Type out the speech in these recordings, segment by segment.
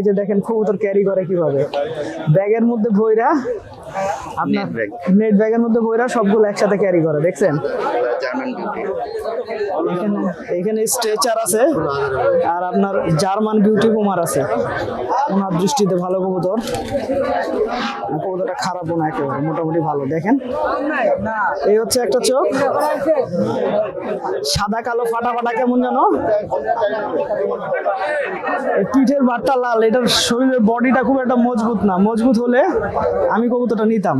এই যে দেখেন কবুতর ক্যারি করে কীভাবে। ব্যাগের মধ্যে ভৈরা আপনার। নেট ব্যাগের মধ্যে ভৈরা সবগুলো একসাথে ক্যারি করে দেখছেন? এখানে স্ট্রেচার আছে আর আপনার জার্মান বিউটি কুমার আছে। ওনার দৃষ্টিতে ভালো কবুতর। কবুতরটা খারাপও না একেবারে, মোটামুটি ভালো। দেখেন, এই হচ্ছে একটা চোখ। সাদা, কালো, ফাটা ফাটা কেমন এই পিঠের বাটটা লাল, এটার শরীরের বডিটা খুব একটা মজবুত না। মজবুত হলে আমি কবুতরটা নিতাম।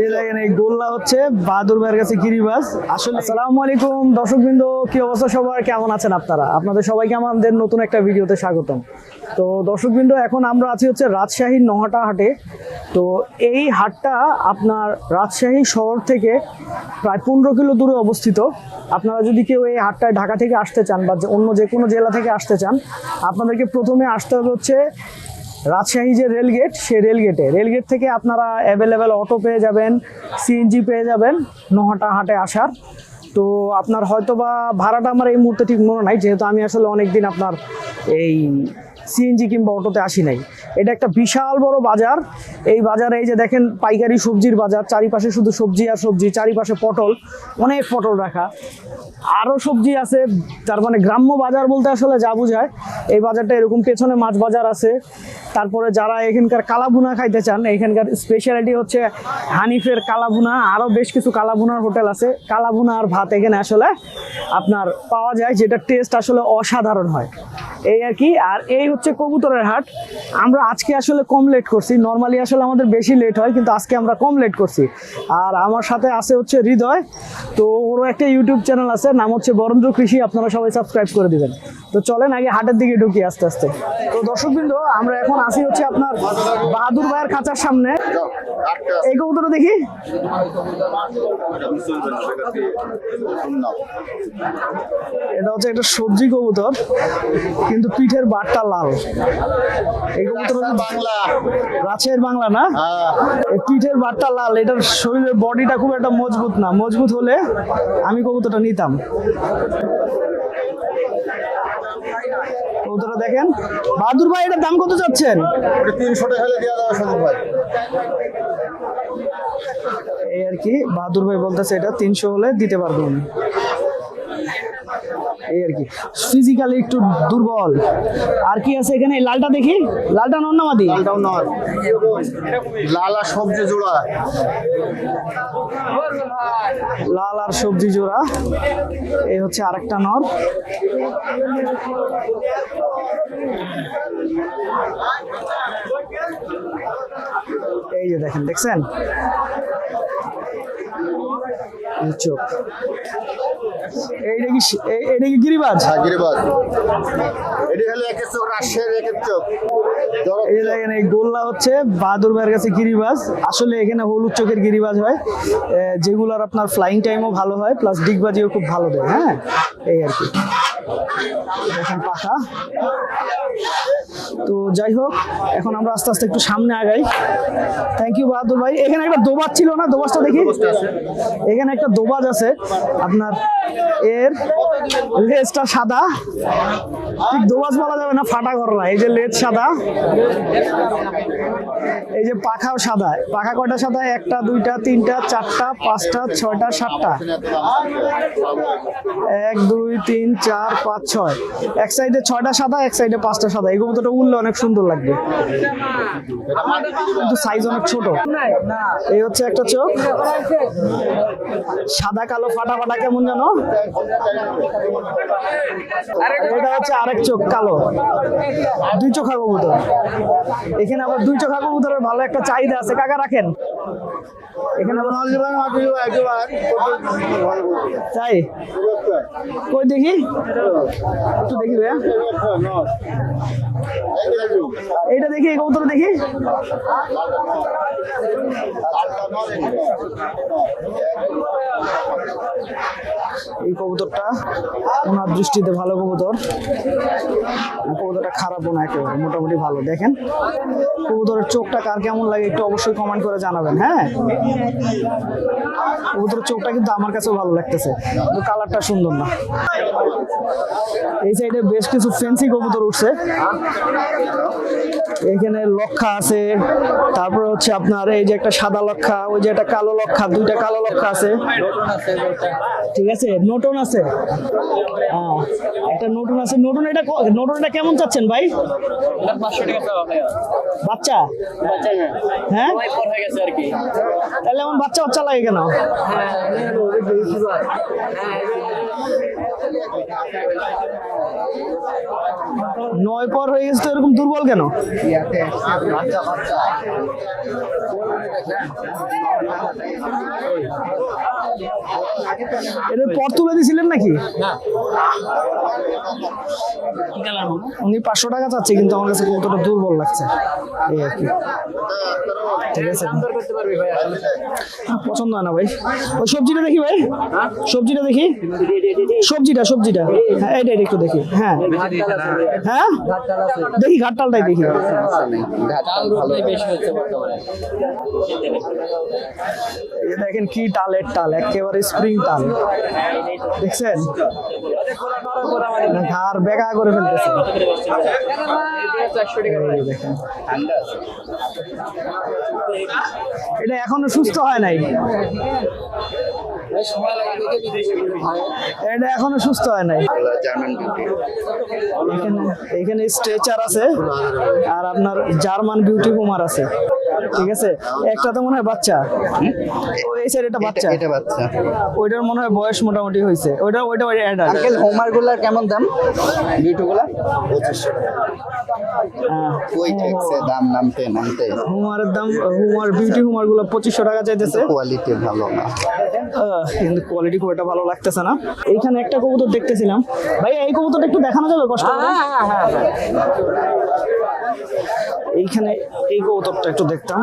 এই দেখেন, এই গোল্লা হচ্ছে বাহাদুর ভাইয়ের কাছে গিরিবাস আসলে আসসালামু আলাইকুম, দর্শকবৃন্দ, কি অবস্থা সবার? কেমন আছেন আপনারা? আপনাদের সবাইকে আমাদের নতুন একটা ভিডিওতে স্বাগতম। তো দর্শকবৃন্দ, এখন আমরা আছি হচ্ছে রাজশাহীর নহাটা হাটে। তো এই হাটটা আপনার রাজশাহী শহর থেকে প্রায় পনেরো কিলো দূরে অবস্থিত। আপনারা যদি কেউ এই হাটটায় ঢাকা থেকে আসতে চান বা অন্য যে কোনো জেলা থেকে আসতে চান, আপনাদেরকে প্রথমে আসতে হবে হচ্ছে রাজশাহী যে রেলগেট সেই রেলগেটে রেলগেট থেকে আপনারা অ্যাভেলেবেল অটো পেয়ে যাবেন সিএনজি পেয়ে যাবেন নহাটা হাটে আসার। তো আপনার হয়তো বা ভাড়াটা আমার এই মুহূর্তে ঠিক মনে নাই, যেহেতু আমি আসলে অনেক দিন আপনার এই সিএনজি কিংবা অটোতে আসি নাই। এটা একটা বিশাল বড় বাজার। এই বাজারে এই যে দেখেন পাইকারি সবজির বাজার, চারিপাশে শুধু সবজি আর সবজি, চারিপাশে পটল, অনেক পটল রাখা। আরও সবজি আছে, তার মানে গ্রাম্য বাজার বলতে আসলে যা বোঝায়। এই বাজারটা এরকম পেছনে মাছ বাজার আছে। তারপরে যারা এখানকার কালাভুনা খাইতে চান, এখানকার স্পেশালিটি হচ্ছে হানিফের কালাভুনা। আরও বেশ কিছু কালাভুনার হোটেল আছে। কালাভুনা আর ভাত এখানে আসলে আপনার পাওয়া যায় যেটা টেস্ট আসলে অসাধারণ হয়। এই আর কি, আর এই হচ্ছে কবুতরের হাট। আমরা আজকে আসলে কম লেট করছি। নর্মালি আসলে আমাদের বেশি লেট হয়, কিন্তু আজকে আমরা কম লেট করছি। আর আমার সাথে আছে হচ্ছে হৃদয়। তো ওরও একটা ইউটিউব চ্যানেল আছে, নাম হচ্ছে বরেন্দ্র কৃষি, আপনারা সবাই সাবস্ক্রাইব করে দিবেন। তো চলেন আগে হাটের দিকে ঢুকি আস্তে আস্তে। তো দর্শকবৃন্দ, আমরা এখন আসি হচ্ছে আপনার বাহাদুর ভাইয়ের খাঁচার সামনে। এই কবুতরটা দেখি। এটা হচ্ছে একটা সবজি কবুতর। কিন্তু পিঠের বাটটা লাল। এই কবুতর বাংলা। রাজশাহীর বাংলা না? এই পিঠের বাটটা লাল এটার শরীরের বডিটা খুব একটা মজবুত না। মজবুত হলে আমি কবুতরটা নিতাম। কবুতরটা দেখেন। বাহাদুর ভাই এটার দাম কত চাচ্ছেন? তিনশো টাকা হলে দেওয়া যাবে সন্দীপ ভাই। এই আর কি বাহাদুর ভাই বলতেছে এটা তিনশো হলে দিতে পারব আমি। এই আর কি। ফিজিক্যালি একটু দুর্বল। আর কি আছে এখানে? লালটা দেখি। লালটা নন্নামাদি লালটাও নয় লালা সবজি জোড়া। লাল আর সবজি জোড়া। এই হচ্ছে আরেকটা নর। এই যে দেখেন দেখছেন? চোখ। এইটা কি এইটা কি গিরিবাজ? হ্যাঁ গিরিবাজ। এটি হলো একের চোখ রাজশাহীর একের চোখ। এই যে দেখেন এই গোল্লা হচ্ছে বাহাদুর ভাইয়ের কাছে গিরিবাজ। আসলে এখানে হলুদ চোখের গিরিবাজ হয়। যেগুলোর আপনার ফ্লাইং টাইমও ভালো হয় প্লাস ডিগবাজিও খুব ভালো দেয় হ্যাঁ? এই আর কি। দেখেন পাখা। তো যাই হোক এখন আমরা আস্তে আস্তে একটু সামনে আগাই। থ্যাংক ইউ বাহাদুর ভাই। এখানে একটা দোবাজ ছিল না? দোবাজটা দেখি? এখানে একটা দোবাজ আছে। আপনার এর লেজটা সাদা। ঠিক দোবাজ বলা যাবে না ফাটা করলা এই যে লেজ সাদা। এই যে পাখাও সাদা। পাখা কয়টা সাদা? একটা দুইটা তিনটা চারটা পাঁচটা ছয়টা সাতটা। এক দুই তিন চার পাঁচ ছয় এক সাইডে ছয়টা সাদা, এক সাইডে পাঁচটা সাদা। এই কবুতরটা উঠলে অনেক সুন্দর লাগবে। কিন্তু সাইজ অনেক ছোট। এই হচ্ছে একটা চোখ। সাদা, কালো ফাটা ফাটা কেমন জানো এটা হচ্ছে আরেক চোখ, কালো। দুই চোখা কবুতর। এখানে আবার দুই চোখা কবুতরের ভালো একটা চাহিদা আছে। কাকা, রাখেন। এখানে তাই। কই দেখি? একটু দেখি ভাইয়া। এইটা দেখি, কবুতর দেখি। এই কবুতরটা ওনার দৃষ্টিতে ভালো কবুতর। কবুতরটা খারাপও না, একেবারে মোটামুটি ভালো। দেখেন, কবুতরের চোখটা কার কেমন লাগে একটু অবশ্যই কমেন্ট করে জানাবেন হ্যাঁ? কবুতরের চোখটা কিন্তু আমার কাছেও ভালো লাগতেছে কালারটা সুন্দর না। এই সাইডে বেশ কিছু ফেন্সি কবুতর উঠছে। ¿no? এখানে লক্ষা আছে, তারপরে হচ্ছে আপনার এই যে একটা সাদা লক্ষা, ওই যে একটা কালো লক্ষা, দুইটা কালো লক্ষা আছে। ঠিক আছে? নোটন আছে? হ্যাঁ একটা নোটন আছে। নোটন এটা ক- নোটনটা কেমন চাচ্ছেন ভাই? বাচ্চা? হ্যাঁ? তাহলে এমন বাচ্চা বাচ্চা লাগে কেন? নয় পর হয়ে গেছে তো এরকম দুর্বল কেন? এদের পর তুলে দিছিলেন নাকি? উনি পাঁচশো টাকা চাচ্ছে কিন্তু আমার কাছে কতটা দুর্বল লাগছে। এই আর কি। ঠিক আছে। পছন্দ হয় না ভাই। ওই সবজিটা দেখি ভাই। সবজিটা দেখি। সবজিটা সবজিটা। হ্যাঁ এটা এটা একটু দেখি। হ্যাঁ। হ্যাঁ? দেখি ঘাটটালটাই দেখি। বেশি হচ্ছে বর্তমানে। এই দেখেন কি টালের টাল একেবারে স্প্রিং টাল। দেখছেন? ঘাড় বেগা করে ফেলতেছে। দেখেন। এটা এখনও সুস্থ হয় নাই। এটা এখনও সুস্থ হয় নাই। এখানে এখানে স্ট্রেচার আছে। আর আপনার জার্মান বিউটি বোমার আছে। ঠিক আছে? একটা তো মনে হয় বাচ্চা। ও এই সাইড এটা বাচ্চা। এটা বাচ্চা। ওইটার মনে হয় বয়স মোটামুটি হয়েছে। ওইটা ওইটা অ্যাডাল্ট আঙ্কেল হোমারগুলার কেমন দাম? বিউটি গুলা পঁচিশশো কই ঠেকছে দাম নামতে নামতে? হুমারের দাম হুমার বিউটি হুমারগুলো পঁচিশশো টাকা চাইতেছে। কোয়ালিটি ভালো না। কিন্তু কোয়ালিটি খুব একটা ভালো লাগতেছে না। এইখানে একটা কবুতর দেখতেছিলাম। ভাই এই কবুতরটা একটু দেখানো যাবে? কষ্ট করে? এইখানে এই কবুতরটা একটু দেখতাম।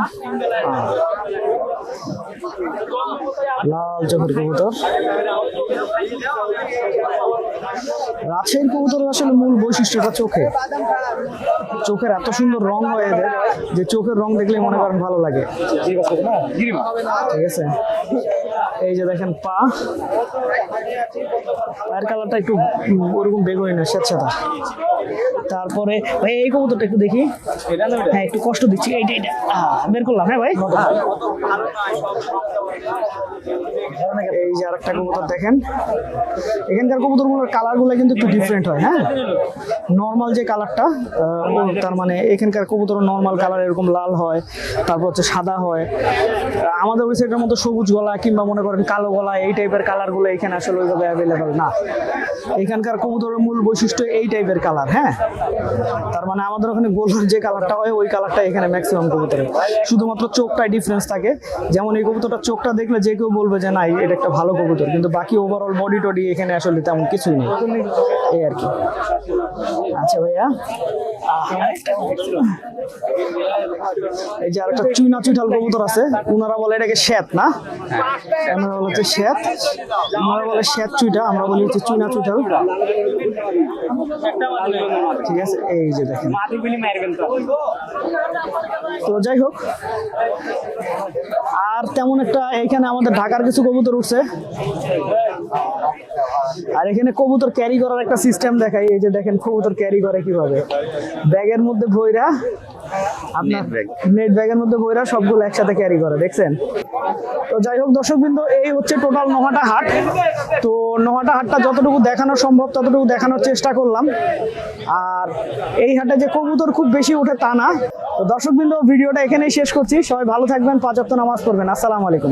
লাল চোখের কবুতর। রাজশাহীর কবুতরের আসলে মূল বৈশিষ্ট্যটা চোখে। চোখের এত সুন্দর রং হয়ে এদের যে চোখের রং দেখলে মনে করেন ভালো লাগে। ঠিক আছে? এই যে দেখেন পা। পায়ের কালারটা একটু ওরকম বেগুনি না স্বেচ্ছাতা তারপরে ভাই, এই কবুতরটা একটু দেখি। হ্যাঁ একটু কষ্ট দিচ্ছি। এইটা এইটা। বের করলাম হ্যাঁ ভাই? এই যে আরেকটা কবুতর দেখেন। এখানকার কবুতরগুলোর কালারগুলো কিন্তু একটু ডিফারেন্ট হয় হ্যাঁ? নর্মাল যে কালারটা তার মানে এখানকার কবুতর নর্মাল কালার এরকম লাল হয়, তারপর হচ্ছে সাদা হয়। আমাদের ওই সাইডের মতো সবুজ গলা কিংবা মনে করেন কালো গলা এই টাইপের কালারগুলো এখানে আসলে ওইভাবে অ্যাভেলেবেল না। এখানকার কবুতরের মূল বৈশিষ্ট্য এই টাইপের কালার হ্যাঁ? তার মানে আমাদের ওখানে গোলার যে কালারটা হয়, ওই কালারটা এখানে ম্যাক্সিমাম কবুতরের। শুধুমাত্র চোখটাই ডিফারেন্স থাকে। যেমন এই কবুতরটার চোখটা দেখলে যে কেউ বলবে যে, না এটা একটা ভালো কবুতর। কিন্তু বাকি ওভারঅল বডি টডি এখানে আসলে তেমন কিছুই নেই। এই আর কি। আচ্ছা ভাইয়া। এই যে আরেকটা চুইনা চুইঠাল কবুতর আছে ওনারা বলে এটাকে শ্বেত না? ওনারা বলে হচ্ছে শ্বেত। ওনারা বলে শ্বেত চুইটা আমরা বলি হচ্ছে চুইনা চুইঠাল। ঠিক আছে, এই যে দেখেন। তো যাই হোক, আর তেমন একটা এখানে আমাদের ঢাকার কিছু কবুতর উঠছে। আর এখানে কবুতর ক্যারি করার একটা সিস্টেম দেখাই। এই যে দেখেন কবুতর ক্যারি করে কীভাবে। ব্যাগের মধ্যে ভৈরা আপনার নেট ব্যাগের মধ্যে বইরা সবগুলো একসাথে ক্যারি করে দেখছেন? তো যাই হোক দর্শকবৃন্দ এই হচ্ছে টোটাল নোহাটা হাট। তো নোহাটা হাটটা যতটুকু দেখানো সম্ভব ততটুকু দেখানোর চেষ্টা করলাম। আর এই হাটে যে কবুতর খুব বেশি ওঠে তা না। তো দর্শকবৃন্দ ভিডিওটা এখানেই শেষ করছি। সবাই ভালো থাকবেন পাঁচ নামাজ পড়বেন। আসসালামু আলাইকুম।